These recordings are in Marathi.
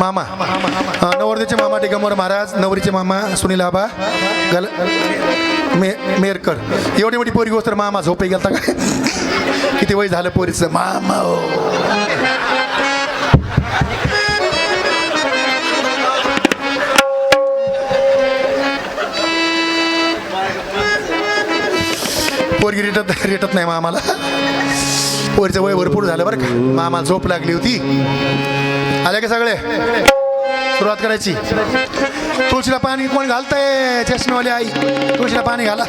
मामा. नवरदेचे मामा दिगंबर महाराज नवरीचे मामा सुनील आबा गल मे मेरकर. एवढी मोठी पोरी गोष्ट मामा झोपे गेलता काय किती वय झालं पोरीचं? मामा हो. पोरगी रेटत रेटत नाही मामाला. पोरीचं वय भरपूर झालं बरं का. मामा झोप लागली होती. आले का सगळे? सुरुवात करायची. तुळशीला पाणी कोण घालतंय? चष्मेवाली आई तुळशीला पाणी घाला.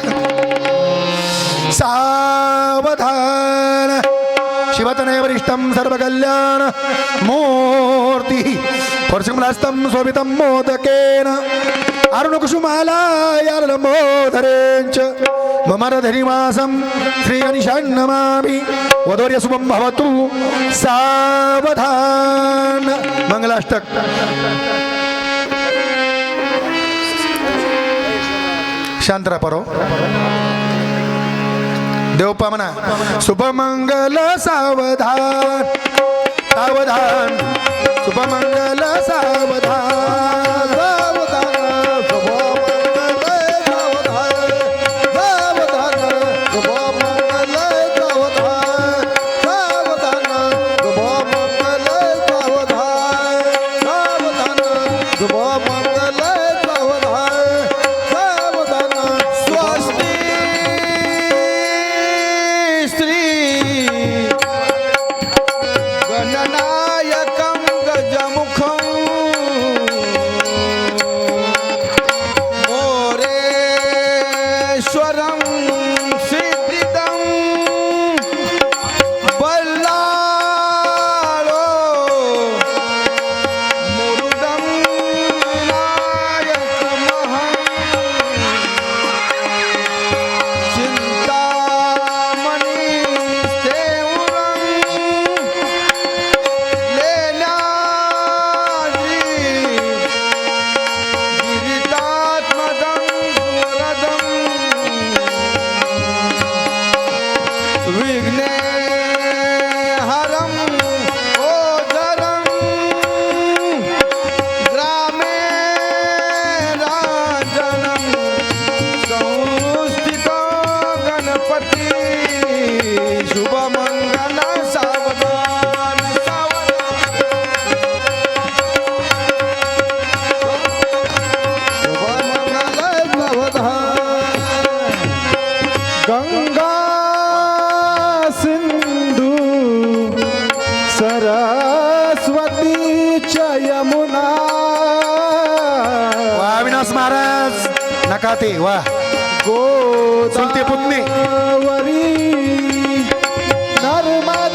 सावधान. शिवतने वरिष्ठं सर्व कल्याण मूर्ती परशुमलास्तम शोभितं मोदकेन. अरुणकुसुमालायालम्बोधरेञ्च ममरधनिवासं श्रीगणेशान्नमामि वदोर्य शुभं भवतु सावधान। मङ्गलाष्टक शांतरा परो देवपा म्हणा शुभमंगल सावधान। सावधान। शुभमंगल सावधान। ते वा चुलते पुतणे. गोदावरी नर्मदा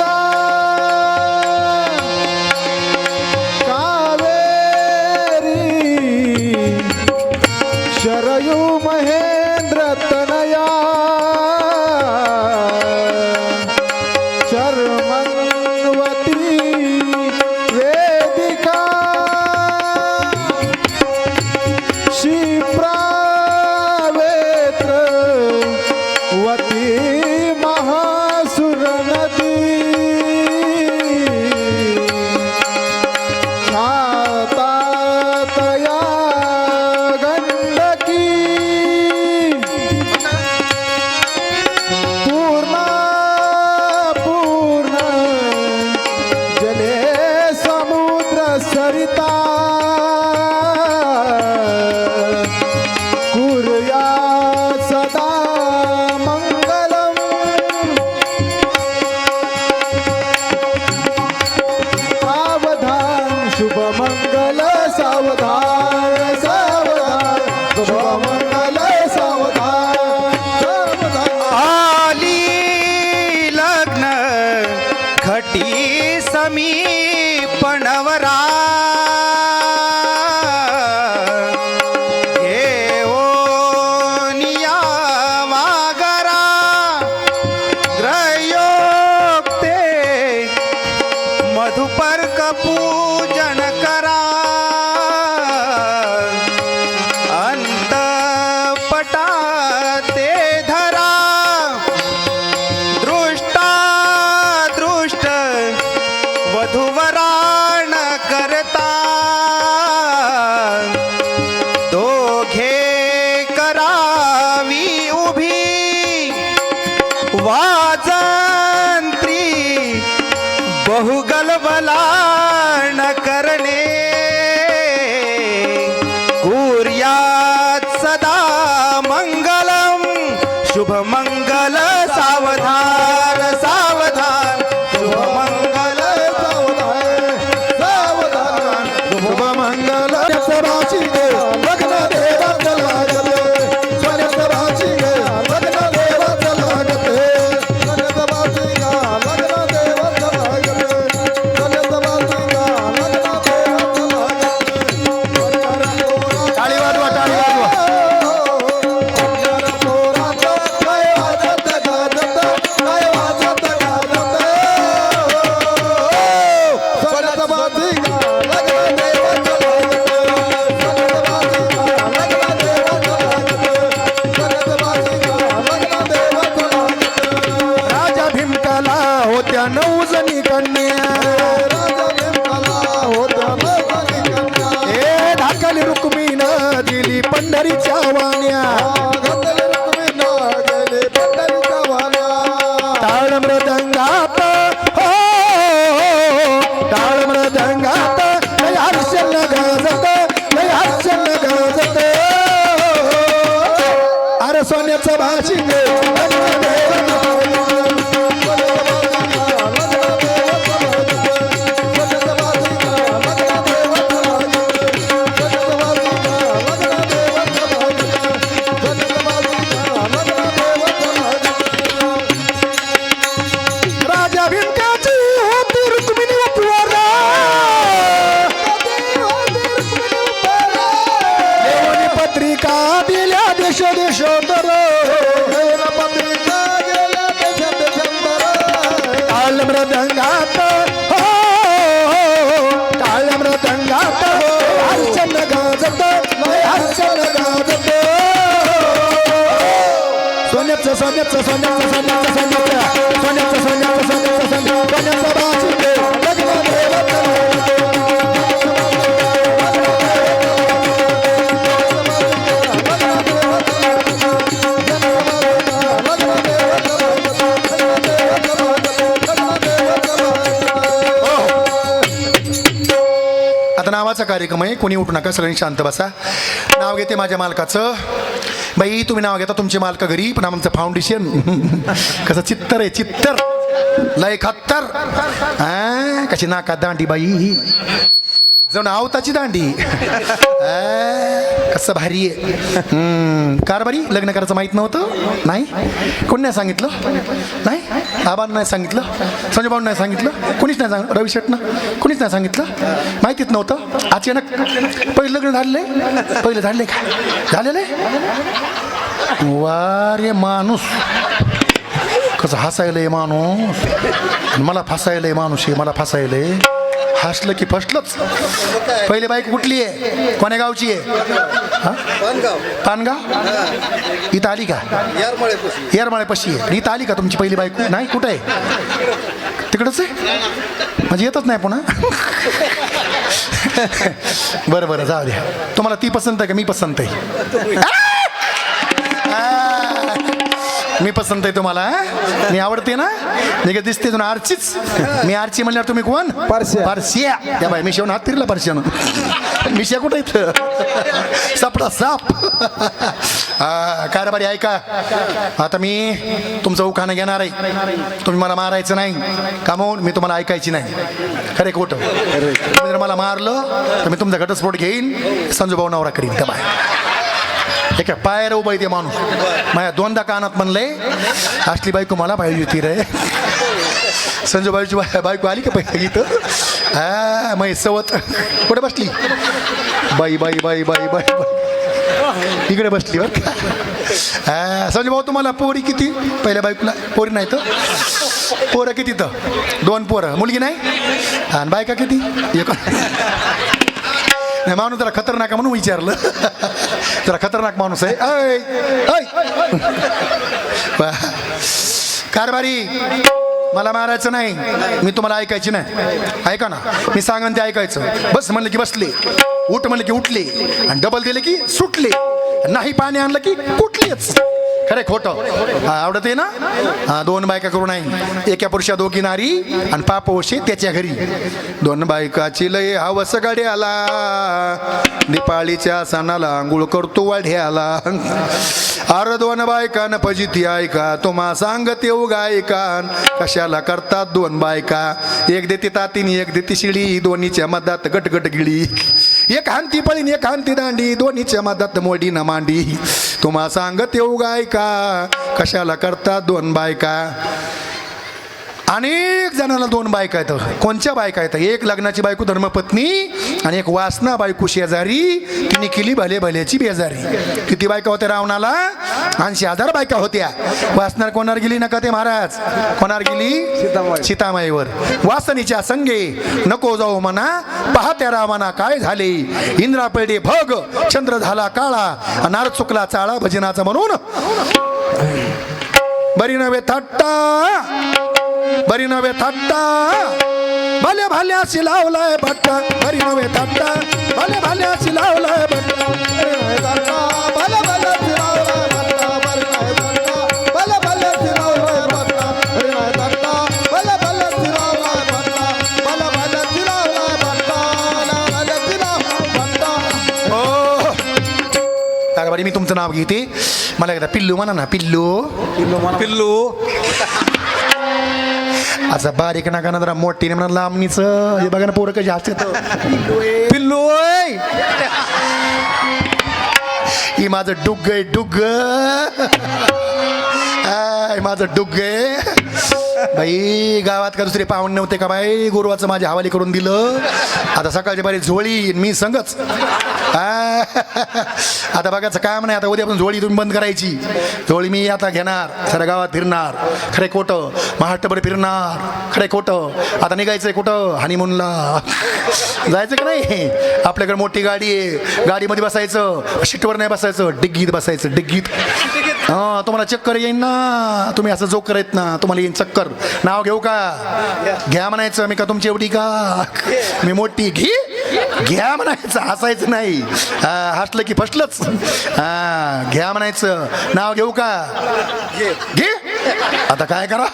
वाजंत्री बहुगलबला I know हो, हो, हो. मृदंगात हो टाळ्या मृदंगात हर्षण गाजत हर्षण गाजत. सोन्याचं सोन्याचं सोन्याचं सोन्याचं सोन्याचं सोन्याचं. आता नावाचा कार्यक्रम आहे. कोणी उठू नका सगळ्यांनी शांत बसा. नाव घेते माझ्या मालकाचं. बाई तुम्ही नाव घेता तुमचे मालक घरी पण आमचं फाउंडेशन कसं चित्तर आहे चित्तर. लय खत्तर. कशी नाका दांडी बाई. जण आवताची दांडी. कसं भारी आहे. हम्म, कारभारी लग्न करायचं माहीत नव्हतं? नाही? कोण नाही सांगितलं? नाही? आबांना नाही सांगितलं? संजय भाऊ नाही सांगितलं? कोणीच नाही सांग रवी शेटनं? कोणीच नाही सांगितलं? माहितीच नव्हतं? अचानक पहिलं लग्न झालेलं पहिलं झाले का? झालेलं आहे? वा रे माणूस. कसं हसायलंय माणूस. आणि मला फसायलंय माणूस आहे मला फसायलंय. हसलं की फसलंच. पहिले बाईक कुठली आहे? कोण्या गावची आहे? हा? पानगाव. इथं आली का? येरमाळ्यापाशी. आहे. इथं आली का तुमची पहिली बाईक? नाही कुठं आहे? तिकडंच आहे? म्हणजे येतच नाही पुन्हा? बरं बरं जाऊ द्या. तुम्हाला ती पसंत आहे का मी पसंत आहे? मी पसंत आहे तुम्हाला हा? मी आवडते ना? मी का दिसते तुला आरचीच. मी आरची म्हणल्यावर तुम्ही कोण? पारस्या. पारसिया त्या बाई मी शेवून हात फिरला पारशियानं. मिशा कुठं इथं? सापडा साप. हा, कारभारी ऐका. आता मी तुमचं उखाणं घेणार आहे. तुम्ही मला मारायचं नाही. कामून मी तुम्हाला ऐकायची नाही. खरे खोटं. तुम्ही जर मला मारलं तर मी तुमचा घटस्फोट घेईन. संजू भाऊ नवरा करीन. त्या बाय एका पायर उभं आहे ते माणूस माझ्या दोनदा कानात म्हणलंय असली बायको मला पाहिजे होती रे संजू बाईची बाय बायको आली का पहिले इथं हा मै सवत कुठे बसली बाई बाई बाई बाई बाई बाई इकडे बसली बर हा संजू भाऊ तुम्हाला पोरी किती पहिल्या बायकोला पोरी नाही तर पोरं किती तर दोन पोरं मुलगी नाही आणि बायका किती एक नाही माणूस जरा खतरनाक म्हणून विचारलं. जरा खतरनाक माणूस आहे. ऐ, कारभारी मला मारायचं नाही. मी तुम्हाला ऐकायची नाही. ऐका ना. मी सांगन ते ऐकायचं. बस म्हणलं की बसले. उठ म्हणलं की उठले. आणि डबल दिले की सुटले. नाही पाणी आणलं की कुठलेच. खरे खोटं. हा, आवडत आहे ना? हा दोन बायका करू नाही. एका पुरुषा दोघी नारी आणि पाप वशी त्याच्या घरी. दोन बायकाची लय हवस आला दिपाळीच्या सणाला आंघोळ करतो वाढ्याला. अर दोन बायकान फजिती ऐका. तुम्हा सांगत येऊ गायकान कशाला करतात दोन बायका? एक देते तातीन एक देते शिडी. दोन्हीच्या मधात गटगट गिळी एक हांती पळीन एक हांती दांडी दोन्हीच्या मधात मोडी न मांडी. तुम्हा सांगत येऊ गायका कशाला करतात दोन बायका? अनेक जणाला दोन बायका आहेत. कोणच्या बायका आहेत? एक लग्नाची बायको धर्मपत्नी आणि एक वासना बायको शेजारी. तिने केली भले भल्याची बेजारी. किती बायका होत्या रावणाला? ऐंशी हजार बायका होत्या. वासनार कोणावर गेली नका ते महाराज? कोणावर गेली? सीतामाई. सीतामाईवर. वासनीच्या संगे नको जाऊ म्हणा. पाहत्या रामाना काय झाले. इंद्रा पडे भग चंद्र झाला काळा नार चुकला चाळा भजनाचा म्हणून. बरी नव्हे थट्टा. बरी नव्हे थट्टा. भले भल्याशी लावलाय भट्टा. बरी नव्हे थट्टा. भले भल्याशी लावलाय भट्टा. भले भल्याशी लावलाय मी तुमचं नाव घेते. मला एकदा पिल्लू म्हणा ना पिल्लू. पिल्लू पिल्लू. असं बारीक नाका ना जरा मोठी म्हणा लांबणीच. हे बघा ना पोरं कशी असते पिल्लू ही माझं डुग्ग आहे डुग्ग. आय, माझं डुग्ग आहे बाई गावात का दुसरे पाहुणे नव्हते का बाई? गुरुवाचं माझ्या हवाली करून दिलं. आता सकाळच्या बारी झोळी आणि मी संगच. आता बघायचं काम नाही आता उद्या पण झोळी तुम्ही बंद करायची. झोळी मी आता घेणार साऱ्या गावात फिरणार. खरे खोटं महाराष्ट्रभर फिरणार. खरे खोटं आता निघायचंय कुठं? हनीमूनला जायचं का नाही? आपल्याकडे मोठी गाडी आहे. गाडीमध्ये बसायचं शिटवर नाही बसायचं डिग्गीत बसायचं डिग्गीत. हा तुम्हाला चक्कर येईन ना. तुम्ही असं जोकर करत ना. तुम्हाला येईन चक्कर. नाव घेऊ का? घ्या म्हणायचं मी का तुमची एवढी का मी मोठी. घी? घ्या म्हणायचं हसायचं नाही. हा, हसलं की फसलंच. हा घ्या म्हणायचं. नाव घेऊ का? घे? आता काय करा?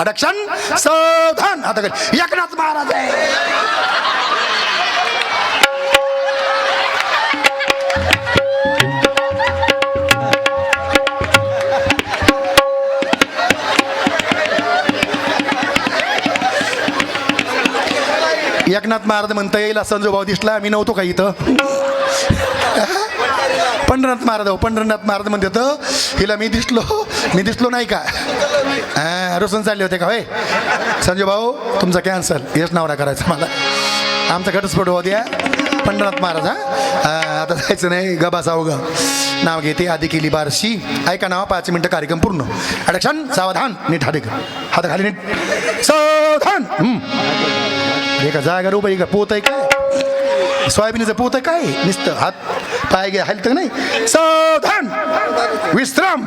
अडक्षण? सावधान. आता काय एकनाथ महाराज आहे. एकनाथ महाराज म्हणता येईल संजय दिसला मी नव्हतो का इथं? पंढरनाथ महाराज हो, पंढरनाथ महाराज म्हणते तर हिला मी दिसलो मी दिसलो नाही का? हा, रोशन चालले होते का होय? संजय भाऊ तुमचा कॅन्सल हेच नावडा करायचा मला. आमचा घटस्फोट होऊ द्या. पंढरनाथ महाराज हा? आता जायचं नाही गबा सावग. नाव घेते आधी केली बारशी. ऐका नाव पाच मिनिटं कार्यक्रम पूर्ण. अडक्षण सावधान नीट हाते हात खाली नीट. सावधान. हे का जागा रुपये का पोत आहे काय सोयाबीनचं पोत आहे काय नुसतं हात पाय घ्या हलतं का नाही सावधान विश्राम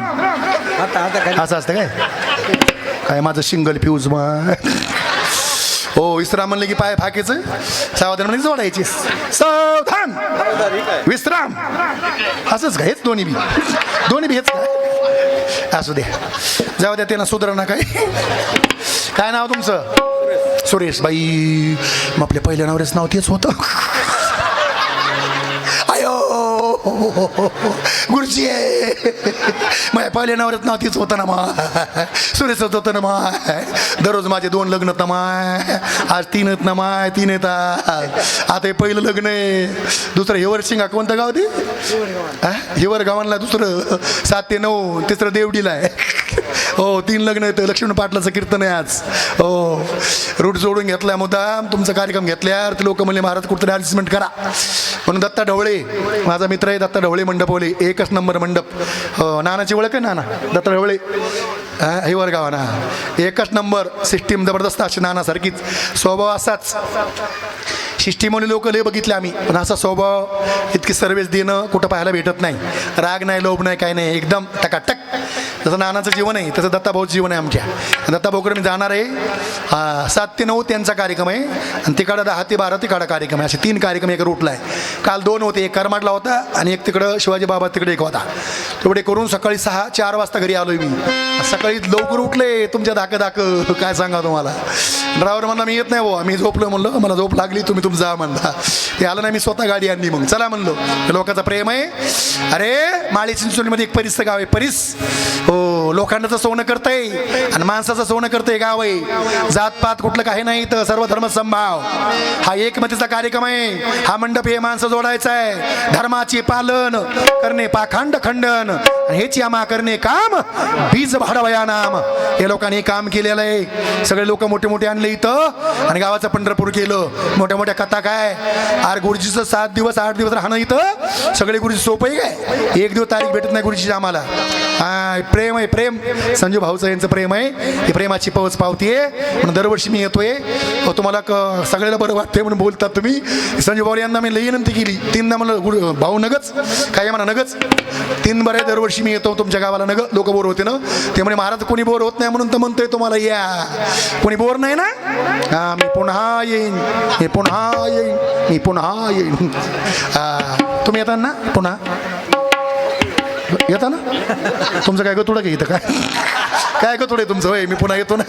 असं असतं काय काय माझं सिंगल फ्यूज मग हो विश्राम म्हणलं की पाय फाकेचं सावधान म्हणजे जोडायचे सावधान विश्राम असंच का हेच दोन्ही बी दोन्ही बी हेच का असू द्या जाऊ द्या त्यांना सुधारणा काय काय नाव तुमचं सुरेश बाई मग आपल्या पहिल्या नवऱ्याचं नाव तेच होतं. आयो! गुरुजी माझ्या पहिल्या नवऱ्याचं नाव तीच होतं ना माय सुरेश होतं ना माय दररोज माझे दोन लग्न तर माय आज तीन आहेत ना माय तीन येतात आता हे पहिलं लग्न आहे. दुसरं हिवर शिंगा कोणतं गाव ते? हिवर गावांना दुसरं. सात ते नऊ तिसरं देवडीला आहे. हो तीन लग्न येतं लक्ष्मण पाटलाचं कीर्तन आहे आज. हो. रूट जोडून घेतला मुद्दाम तुमचा कार्यक्रम घेतल्यावर ते लोक म्हणले महाराज कुठतरी ॲडजस्टमेंट करा. म्हणून दत्ता ढवळे माझा मित्र आहे दत्ता ढवळे मंडपवले एकच नंबर मंडप. हो नानाची ओळख आहे नाना? दत्ता ढवळे? हा वर्गावा ना. एकच नंबर सिस्टीम जबरदस्त अशी नानासारखीच. स्वभाव असाच. शिष्टीमोली लोक लय बघितले आम्ही पण असा स्वभाव इतकी सर्विस देणं कुठं पाहायला भेटत नाही. राग नाही लोभ नाही काय नाही एकदम टकाटक. जसं नानाचं जीवन आहे तसं दत्ताभाऊचं जीवन आहे आमच्या. दत्ताभाऊकडे मी जाणार आहे. हा, सात ते नऊ त्यांचा कार्यक्रम आहे. आणि तिकडं दहा ते बारा तिकडा कार्यक्रम आहे. असे तीन कार्यक्रम एक रूटला आहे. काल दोन होते एक करमाडला होता आणि एक तिकडं शिवाजी बाबा तिकडे एक होता. तेवढे करून सकाळी सहा चार वाजता घरी आलोय मी. सकाळी लवकर उठले तुमच्या दाक दाक काय सांगा तुम्हाला. ड्रायव्हर म्हणला मी येत नाही बुवा मी झोपलो म्हणलं. मला झोप लागली तुम्ही तुमचं जा म्हणला. ते आलं नाही मी स्वतः गाडी आणली मग. चला म्हणलो. लोकांचा प्रेम आहे. अरे माळी चिंचोलीमध्ये एक परिसचं गाव आहे. परिस. हो लोखंडाचं सोनं करतंय आणि माणसाचं सोनं करतंय गाव आहे जातपात कुठलं काही नाही तर सर्व धर्म संभाव. हा एकमतीचा कार्यक्रम आहे. हा मंडप हे माणसं जोडायचा आहे. धर्माचे पालन करणे पाखंड खंडन. हेच हेची करणे काम बीज भाडवया नाम. हे लोकांनी काम केलेलं आहे. सगळे लोक मोठे मोठे आणले इथं. आणि गावाचं पंढरपूर केलं. मोठ्या मोठ्या कथा काय? आर गुरुजीचं सात दिवस आठ दिवस राहणं इथं. सगळे गुरुजी सोपं आहे काय? एक दिवस तारीख भेटत नाही गुरुजीची आम्हाला. प्रेम आहे प्रेम. संजू भाऊचं यांचं प्रेम आहे. ही प्रेमाची पवच पावती आहे म्हणून दरवर्षी मी येतोय. अहो, तुम्हाला क सगळ्याला बरं वाटतंय म्हणून बोलतात तुम्ही. संजू भाऊ यांना मी लई विनंती केली. तीनदा म्हणलं भाऊ नगच. काय म्हणा नगच. तीन बरे दरवर्षी मी येतो तुमच्या गावाला नग. लोक बोर होते ना. ते म्हणे महाराज कोणी बोर होत नाही म्हणून तर म्हणतोय तुम्हाला या. कोणी बोर नाही ना? हा मी पुन्हा येईन. मी पुन्हा येईन. मी पुन्हा येईन. हा, तुम्ही येतात ना पुन्हा? येता ना? तुमचं काय गतुडं का इथं काय? काय गतुड आहे तुमचं? होय मी पुन्हा येतो ना.